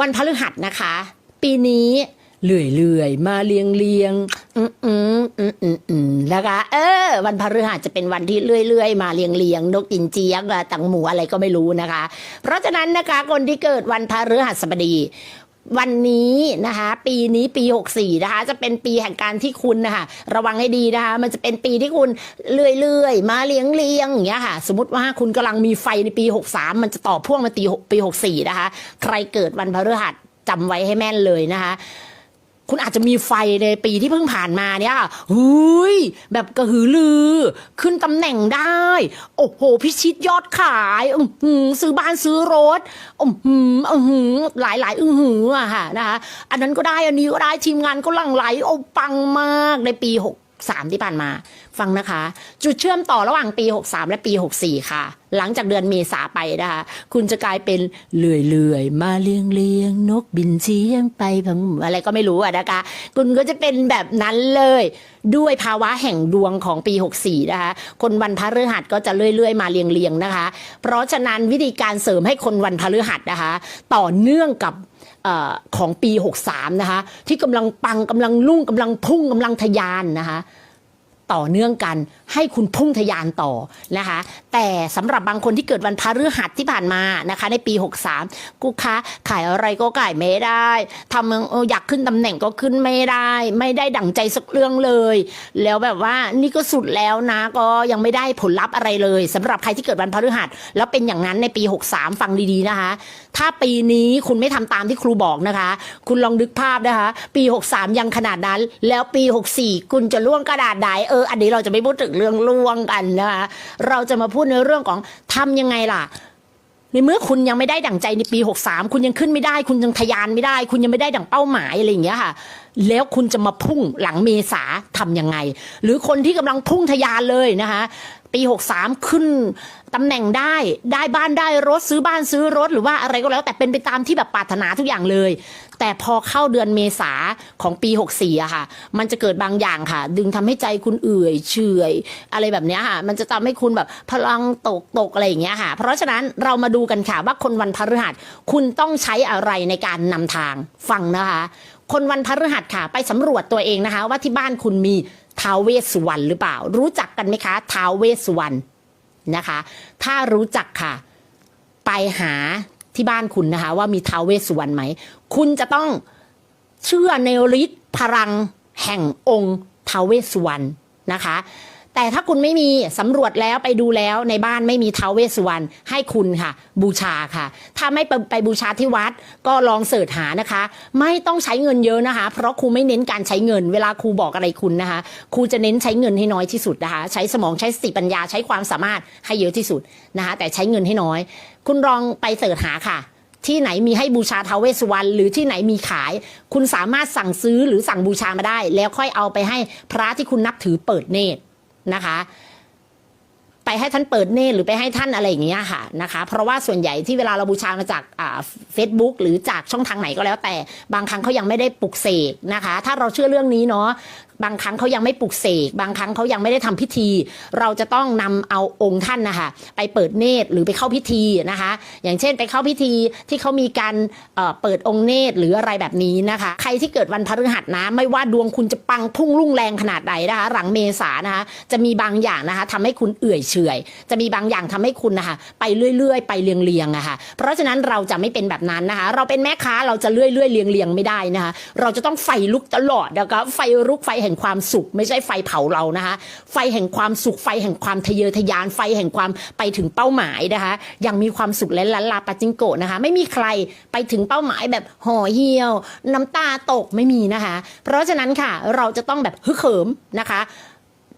วันพฤหัสนะคะ ปีนี้เลื่อยๆ มาเลียงเลียงๆอืมอืมอืมอืมอืมนะคะ เออ วันพฤหัสจะเป็นวันที่เลื่อยๆ มาเลียงเลียงๆนกกินเจี๊ยกอะตังหมูอะไรก็ไม่รู้นะคะ เพราะฉะนั้นนะคะคนที่เกิดวันพฤหัสบดี วันนี้นะคะ ปีนี้ปี 64 นะคะ จะเป็นปีแห่งการที่คุณนะคะระวังให้ดีนะคะ มันจะเป็นปีที่คุณเลื่อยๆ มาเลี้ยงเลี้ยงอย่างเงี้ยค่ะ สมมติว่าคุณกำลังมีไฟในปี 63 มันจะต่อพ่วงมาตีปี 64 นะคะ ใครเกิดวันพฤหัสจำไว้ให้แม่นเลยนะคะ คุณอาจจะมีไฟในปีที่เพิ่งผ่านมาเนี่ยหุยแบบกระหือรือ ขึ้นตำแหน่งได้ โอ้โห พิชิตยอดขายอือหือซื้อบ้านซื้อรถอือหืออือหือหลายหลายอือหืออะค่ะนะคะ อันนั้นก็ได้ อันนี้ก็ได้ ทีมงานก็หลั่งไหล โอ้ปังมากในปี 63 ที่ผ่านมา ฟังนะคะ จุดเชื่อมต่อระหว่างปี 63 และปี 64 ค่ะ หลังจากเดือนเมษาไปนะคะ คุณจะกลายเป็นเลื่อยเลื่อยๆ มาเลียงเลียงนกบินเชียงไปพังอะไรก็ไม่รู้อะนะคะ คุณก็จะเป็นแบบนั้นเลย ด้วยภาวะแห่งดวงของปี 64 นะคะ คนวันพฤหัสก็จะเลื่อยๆ มาเรียงๆนะคะ เพราะฉะนั้นวิธีการเสริมให้คนวันพฤหัสนะคะ ต่อเนื่องกับ อของปี 63 นะคะ ที่กำลังปังกำลังลุ่งกำลังพุ่งกำลังทะยานนะคะ ต่อเนื่องกันให้คุณพุ่งทะยานต่อนะคะ แต่สำหรับบางคนที่เกิดวันพฤหัสที่ผ่านมานะคะ ในปี 63 กูคะขายอะไรก็ขายไม่ได้ทำเอออยากขึ้นตำแหน่งก็ขึ้นไม่ได้ ไม่ได้ดั่งใจสักเรื่องเลย แล้วแบบว่านี่ก็สุดแล้วนะก็ยังไม่ได้ผลลัพธ์อะไรเลยสำหรับใครที่เกิดวันพฤหัส แล้วเป็นอย่างนั้นในปี 63 ฟังดีๆนะคะ ถ้าปีนี้คุณไม่ทำตามที่ครูบอกนะคะ คุณลองนึกภาพนะคะ ปี 63 ยังขนาดนั้น แล้วปี 64 คุณจะล่วงกระดาษใดเอออันนี้เราจะไม่พูดถึงเรื่องล่วงกันนะคะเราจะมาพูดในเรื่องของทำยังไงล่ะในเมื่อคุณยังไม่ได้ดั่งใจในปี 63 คุณยังขึ้นไม่ได้ คุณยังทะยานไม่ได้ คุณยังไม่ได้ดั่งเป้าหมายอะไรอย่างเงี้ยค่ะ แล้วคุณจะมาพุ่งหลังเมษาทำยังไง หรือคนที่กำลังพุ่งทะยานเลยนะคะ ปี 63 ขึ้นตำแหน่งได้ได้บ้านได้รถซื้อบ้านซื้อรถหรือว่าอะไรก็แล้ว แต่เป็นไปตามที่แบบปรารถนาทุกอย่างเลย แต่พอเข้าเดือนเมษาของปี 64อะค่ะ มันจะเกิดบางอย่างค่ะ ดึงทำให้ใจคุณเอื่อยเฉยอะไรแบบนี้ค่ะ มันจะทำให้คุณแบบพลังตกตกอะไรอย่างเงี้ยค่ะ เพราะฉะนั้นเรามาดูกันค่ะว่าคนวันพฤหัสคุณต้องใช้อะไรในการนำทางฟังนะคะ คนวันพฤหัสค่ะ ไปสำรวจตัวเองนะคะ ว่าที่บ้านคุณมี ท้าวเวสสุวรรณหรือเปล่า รู้จักกันไหมคะท้าวเวสสุวรรณนะคะ ถ้ารู้จักค่ะ ไปหาที่บ้านคุณนะคะ ว่ามีท้าวเวสสุวรรณไหม คุณจะต้องเชื่อในฤทธิ์พลังแห่งองค์ท้าวเวสสุวรรณนะคะ แต่ถ้าคุณไม่มีสำรวจแล้วไปดูแล้วในบ้านไม่มีท้าวเวสสุวรรณให้คุณค่ะ บูชาค่ะ ถ้าไม่ไปไปบูชาที่วัดก็ลองเสิร์ชหานะคะ ไม่ต้องใช้เงินเยอะนะคะ เพราะครูไม่เน้นการใช้เงิน เวลาครูบอกอะไรคุณนะคะครูจะเน้นใช้เงินให้น้อยที่สุดนะคะ ใช้สมองใช้สติปัญญาใช้ความสามารถให้เยอะที่สุดนะคะ แต่ใช้เงินให้น้อย คุณลองไปเสิร์ชหาค่ะที่ไหนมีให้บูชาทาวเวสสุวรรณหรือที่ไหนมีขาย คุณสามารถสั่งซื้อหรือสั่งบูชามาได้ แล้วค่อยเอาไปให้พระที่คุณนับถือเปิดเนตร นะคะ ไปให้ท่านเปิดเนตหรือไปให้ท่านอะไรอย่างเงี้ยค่ะนะคะ เพราะว่าส่วนใหญ่ที่เวลาเราบูชามาจากเฟซบุ๊กหรือจากช่องทางไหนก็แล้วแต่บางครั้งเขายังไม่ได้ปลุกเสกนะคะ ถ้าเราเชื่อเรื่องนี้เนาะบางครั้งเขายังไม่ปลุกเสก บางครั้งเขายังไม่ได้ทำพิธี เราจะต้องนำเอาองค์ท่านนะคะไปเปิดเนตรหรือไปเข้าพิธีนะคะ อย่างเช่นไปเข้าพิธีที่เขามีการเเปิดองค์เนตรหรืออะไรแบบนี้นะคะ ใครที่เกิดวันพฤหัสนะ ไม่ว่าดวงคุณจะปังพุ่งรุ่งแรงขนาดใดนะคะ หลังเมษานะคะ จะมีบางอย่างนะคะทำให้คุณเอื่อยเฉยจะมีบางอย่างทำให้คุณนะคะ ไปเรื่อยๆ ไปเรียงๆอะค่ะ เพราะฉะนั้นเราจะไม่เป็นแบบนั้นนะคะ เราเป็นแม่ค้าเราจะเรื่อยๆเรียงๆไม่ได้นะคะ เราจะต้องไฟลุกตลอดนะคะไฟลุกไฟแห่งความสุข ไม่ใช่ไฟเผาเรานะคะ ไฟแห่งความสุข ไฟแห่งความทะเยอทะยาน ไฟแห่งความไปถึงเป้าหมายนะคะ ยังมีความสุขและลันลาปาจิงโกะนะคะ ไม่มีใครไปถึงเป้าหมายแบบห่อเหี่ยว น้ำตาตกไม่มีนะคะ เพราะฉะนั้นค่ะเราจะต้องแบบฮึกเหิมนะคะ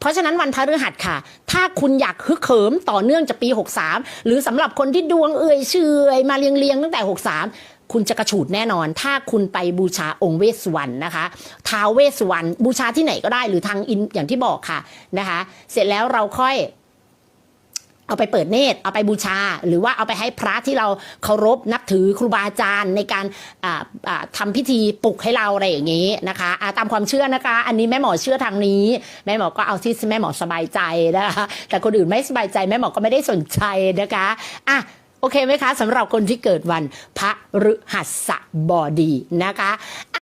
เพราะฉะนั้นวันพฤหัสค่ะ ถ้าคุณอยากฮึกเหิมต่อเนื่องจากปี 63 หรือสำหรับคนที่ดวงเอื่อยเฉยมาเรียงเรียงๆตั้งแต่ 63 คุณจะกระฉูดแน่นอน ถ้าคุณไปบูชาองค์เวสสุวรรณนะคะท้าวเวสสุวรรณบูชาที่ไหนก็ได้หรือทางอินอย่างที่บอกค่ะนะคะ เสร็จแล้วเราค่อยเอาไปเปิดเนตรเอาไปบูชา หรือว่าเอาไปให้พระที่เราเคารพนับถือครูบาอาจารย์ในการอ่าอ่าทำพิธีปลุกให้เราอะไรอย่างนี้นะคะตามความเชื่อนะคะ อันนี้แม่หมอเชื่อทางนี้ แม่หมอก็เอาที่แม่หมอสบายใจนะคะแต่คนอื่นไม่สบายใจแม่หมอก็ไม่ได้สนใจนะคะอะ โอเคไหมคะสำหรับคนที่เกิดวันพระฤหัสบดีนะคะ